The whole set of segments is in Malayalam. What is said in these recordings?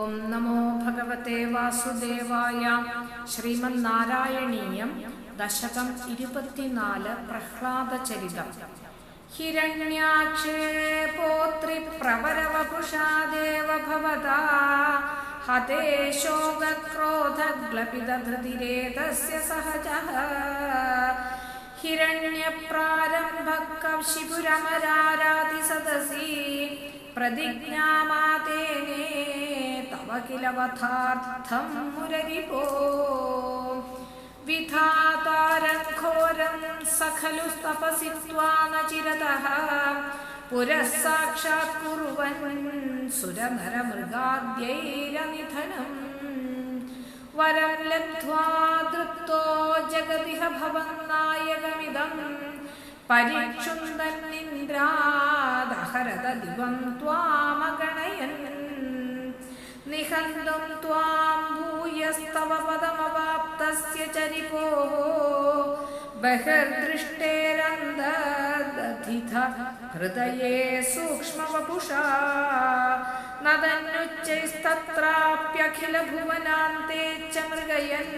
ഓം നമോ ഭഗവത്തെ വാസുദേവായ ശ്രീമന്നാരായണീയം ദശകം ഇരുപത്തിനാല് പ്രഹ്ലാദചരിതം ഹിരണ്യാക്ഷേ പോത്രി പ്രവരവപുഷാദേവ ഭവതാ ഹതേ ശോകക്രോധഗ്ലപിതധൃതിരേതസ്യ സഹജഃ हिरण्यप्रारम्भकशिपुरमराराति सदसि प्रतिज्ञामातेने तव किल वथार्थं मुररिपो विधातारघोरं स खलु तपसि त्वा न चिरतः पुरः साक्षात् कुर्वन् सुरनरमृगाद्यैरनिधनम् वरं लब्ध्वा दृप्तो जगदिह भवन्नायकमिदं परिक्षुन्दन्निन्द्रादहरत दिवं त्वामगणयन् निहन्तुं त्वां भूयस्तव पदमवाप्तस्य चरिपोः बहिर्दृष्टेरन्ददधिथ हृदये सूक्ष्मवपुषा नदन्युच्चैस्तत्राप्यखिलभुवनान्ते च मृगयन्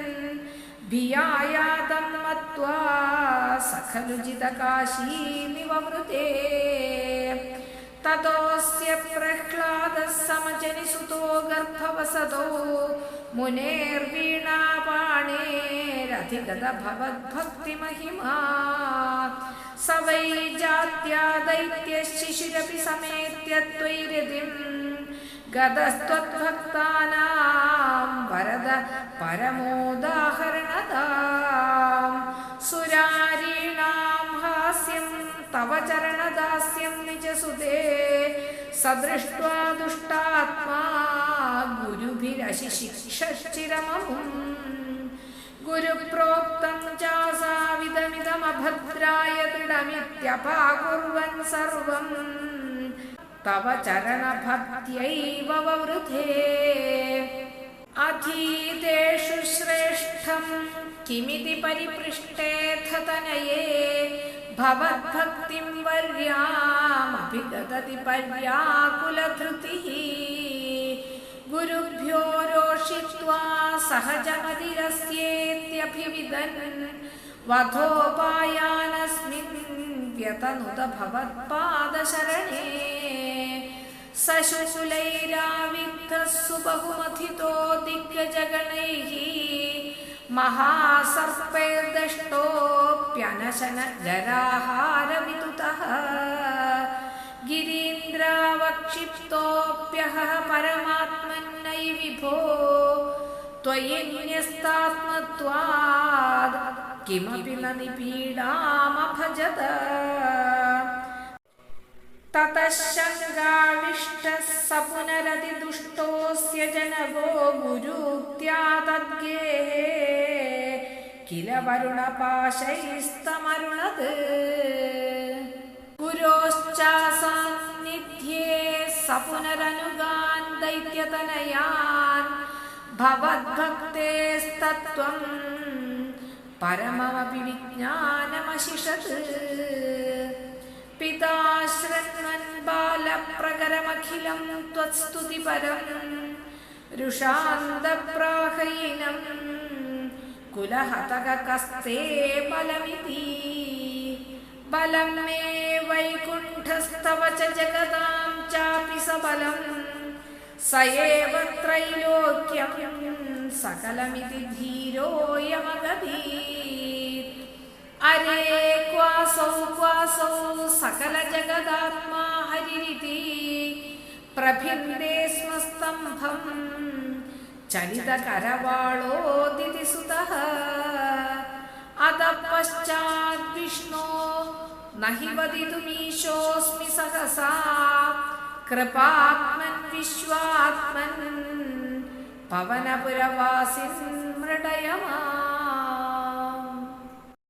भियायातं मत्वा स खलु जितकाशीमिव वृते ततोऽस्य प्रह्लादः समजनिसुतो गर्भवसदो मुनेर्वीणापाणेरधिगतभवद्भक्तिमहिमा। स वै जात्या दैत्यशिशिरपि समेत्य त्वैरधिं गतस्त्वद्भक्तानां वरद परमोदाहरणदां सुरारी तव चरणदास्यं निजसुते सदृष्ट्वा दुष्टात्मा गुरुभिरशिशिक्षश्चिरममुम् गुरुप्रोक्तं चासाविदमिदमभद्राय दृढमित्यपाकुर्वन् सर्वम् तव चरणभक्त्यैव ववृथे अधीतेषु श्रेष्ठं किमिति परिपृष्टेऽथ तनये भवद्भक्तिं वर्यामपि ददति पर्याकुलधृतिः। गुरुभ्यो रोषित्वा सहजमतिरस्येत्यभिविदन् वधोपायानस्मिन् व्यतनुत भवत्पादशरणे सशुशुलैराविद्धः सुबहुमथितो दिग्गजगणैः। महासर्पैर्दष्टोऽप्यनशन जराहारविदुतः गिरीन्द्रावक्षिप्तोऽप्यहः परमात्मन्नै विभो त्वयि न्यस्तात्मत्वाद् किमपि न निपीडामभजत ततः शङ्गाविष्टः स पुनरतिदुष्टोऽस्य जनगो गुरुक्त्या तद्गेः കില വരുണപാശൈസ്തമരുണത് ഗുരോശ്ചാസാന്നിധ്യേ സപുനരനുഗാൻ ദൈത്യതനയാൻ ഭവദ്ഭക്തേസ്തത്വം പരമമപി വിജ്ഞാനമശിഷത് പിതാശ്രന്വൻ ബാലപ്രകരമഖിലം ത്വത്സ്തുതി രുഷാന്തപ്രാഹയിനം रुषान्दप्राहैनं कुलहतकस्ते बलमिति बलं मे वैकुण्ठस्तव च जगदां चापि सबलम् स एव त्रैलोक्यं सकलमिति धीरोऽयमगदीत् अरे क्वासौ क्वासौ सकलजगदात्मा हरिरिति प्रभिन्दे स्म स्तम्भम् चलितकरवाळोदितिसुतः अतः पश्चाद्विष्णो न हि वदितुमीशोऽस्मि सहसा कृपात्मन् विश्वात्मन् पवनपुरवासिन् मृडयमा